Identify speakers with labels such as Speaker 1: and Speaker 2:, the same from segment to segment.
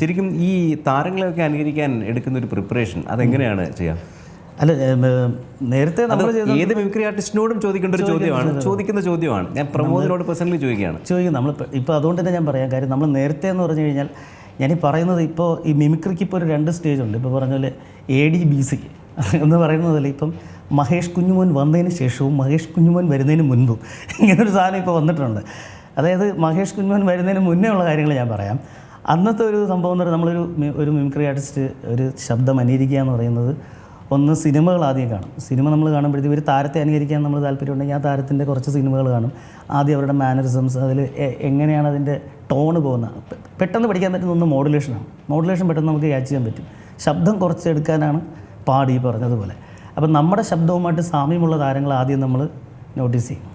Speaker 1: ശരിക്കും ഈ താരങ്ങളെയൊക്കെ അനുകരിക്കാൻ എടുക്കുന്ന ഒരു പ്രിപ്പറേഷൻ അതെങ്ങനെയാണ് ചെയ്യാം?
Speaker 2: അല്ല നേരത്തെ നമ്മൾ
Speaker 1: ഏത് മിമിക്രി ആർട്ടിസ്റ്റിനോടും ചോദിക്കേണ്ട ഒരു ചോദ്യമാണ്. ചോദിക്കുന്ന ചോദ്യമാണ്. ഞാൻ പ്രമോദിനോട് പേഴ്സണലി ചോദിക്കുകയാണ്.
Speaker 2: ചോദിക്കും. നമ്മൾ ഇപ്പോൾ അതുകൊണ്ട് തന്നെ ഞാൻ പറയാം. കാര്യം നമ്മൾ നേരത്തെ എന്ന് പറഞ്ഞു കഴിഞ്ഞാൽ ഞാൻ പറയുന്നത് ഇപ്പോൾ ഈ മിമിക്രിക്ക് ഇപ്പോൾ ഒരു രണ്ട് സ്റ്റേജ് ഉണ്ട്. ഇപ്പോൾ പറഞ്ഞ പോലെ എ ഡി ബി സി എന്ന് പറയുന്നതിൽ ഇപ്പം മഹേഷ് കുഞ്ഞുമോൻ വന്നതിന് ശേഷവും മഹേഷ് കുഞ്ഞുമോൻ വരുന്നതിന് മുൻപും ഇങ്ങനൊരു സാധനം ഇപ്പോൾ വന്നിട്ടുണ്ട്. അതായത് മഹേഷ് കുഞ്ഞുമോൻ വരുന്നതിന് മുന്നേ ഉള്ള കാര്യങ്ങൾ ഞാൻ പറയാം. അന്നത്തെ ഒരു സംഭവം എന്ന് പറയുന്നത് നമ്മളൊരു ഒരു മിമിക്രി ആർട്ടിസ്റ്റ് ഒരു ശബ്ദം അനുകരിക്കുക എന്ന് പറയുന്നത് ഒന്ന് സിനിമകൾ ആദ്യം കാണും. സിനിമ നമ്മൾ കാണുമ്പോഴത്തേക്ക് ഒരു താരത്തെ അനുകരിക്കാൻ നമ്മൾ താല്പര്യമുണ്ടെങ്കിൽ ആ താരത്തിന്റെ കുറച്ച് സിനിമകൾ കാണും. ആദ്യം അവരുടെ മാനറിസംസ് അതിൽ എങ്ങനെയാണ് അതിന്റെ ടോണ് പോകുന്നത് പെട്ടെന്ന് പഠിക്കാൻ പറ്റുന്ന ഒന്ന് മോഡുലേഷനാണ് മോഡുലേഷൻ പെട്ടെന്ന് നമുക്ക് ക്യാച്ച് ചെയ്യാൻ പറ്റും. ശബ്ദം കുറച്ചെടുക്കാനാണ് പാടി പറഞ്ഞതുപോലെ. അപ്പം നമ്മുടെ ശബ്ദവുമായിട്ട് സാമ്യമുള്ള താരങ്ങൾ ആദ്യം നമ്മൾ നോട്ടീസ് ചെയ്യും.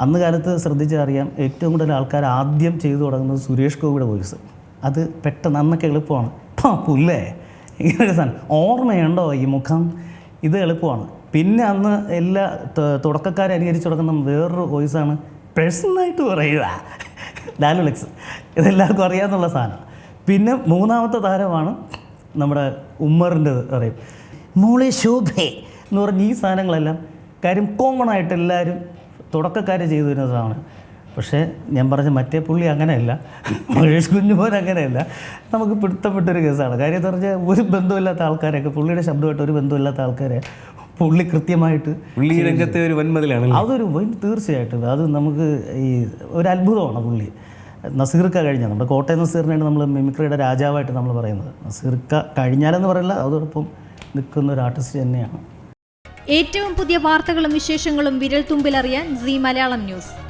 Speaker 2: അന്ന് കാലത്ത് ശ്രദ്ധിച്ചറിയാം ഏറ്റവും കൂടുതൽ ആൾക്കാർ ആദ്യം ചെയ്തു തുടങ്ങുന്നത് സുരേഷ് ഗോപിയുടെ വോയിസ് അത് പെട്ടെന്ന് അന്നൊക്കെ എളുപ്പമാണ്. പാ പുല്ലേ? ഇങ്ങനൊരു സാധനം. ഓർമ്മയുണ്ടോ ഈ മുഖം? ഇത് എളുപ്പമാണ്. പിന്നെ അന്ന് എല്ലാ തുടക്കക്കാരെ അനുകരിച്ച് തുടങ്ങുന്ന വേറൊരു വോയിസാണ് പേഴ്സണലായിട്ട് പറയുക. ഡാലുലെക്സ് ഇതെല്ലാവർക്കും അറിയാമെന്നുള്ള സാധനം. പിന്നെ മൂന്നാമത്തെ താരമാണ് നമ്മുടെ ഉമ്മറിന്റെ പറയും. മോളെ ശോഭേ എന്ന് പറഞ്ഞ ഈ സാധനങ്ങളെല്ലാം കാര്യം കോമൺ ആയിട്ട് എല്ലാവരും തുടക്കക്കാരെ ചെയ്തു വരുന്നതാണ് പക്ഷേ ഞാൻ പറഞ്ഞ മറ്റേ പുള്ളി അങ്ങനെയല്ല. മഹേഷ് കുഞ്ഞുമോൻ അങ്ങനെയല്ല. നമുക്ക് പിടുത്തപ്പെട്ടൊരു കേസാണ്. കാര്യം എന്ന് പറഞ്ഞാൽ ഒരു ബന്ധമില്ലാത്ത ആൾക്കാരെയൊക്കെ പുള്ളിയുടെ ശബ്ദമായിട്ട് ഒരു ബന്ധമില്ലാത്ത ആൾക്കാരെ പുള്ളി കൃത്യമായിട്ട്
Speaker 1: പുള്ളി രംഗത്തെ ഒരു വൻമതിലാണ്
Speaker 2: അതൊരു വൻ- തീർച്ചയായിട്ടും. അത് നമുക്ക് ഈ ഒരു അത്ഭുതമാണ് പുള്ളി. നസീർക്ക കഴിഞ്ഞ നമ്മുടെ കോട്ടയം നസീറിനെയാണ് നമ്മൾ മിമിക്രിയുടെ രാജാവായിട്ട് നമ്മൾ പറയുന്നത്. നസീർക്ക കഴിഞ്ഞാലെന്ന് പറയില്ല അതോടൊപ്പം നിൽക്കുന്ന ഒരു ആർട്ടിസ്റ്റ് തന്നെയാണ്.
Speaker 3: ഏറ്റവും പുതിയ വാർത്തകളും വിശേഷങ്ങളും വിരൽ തുമ്പിലറിയാൻ സി മലയാളം ന്യൂസ്.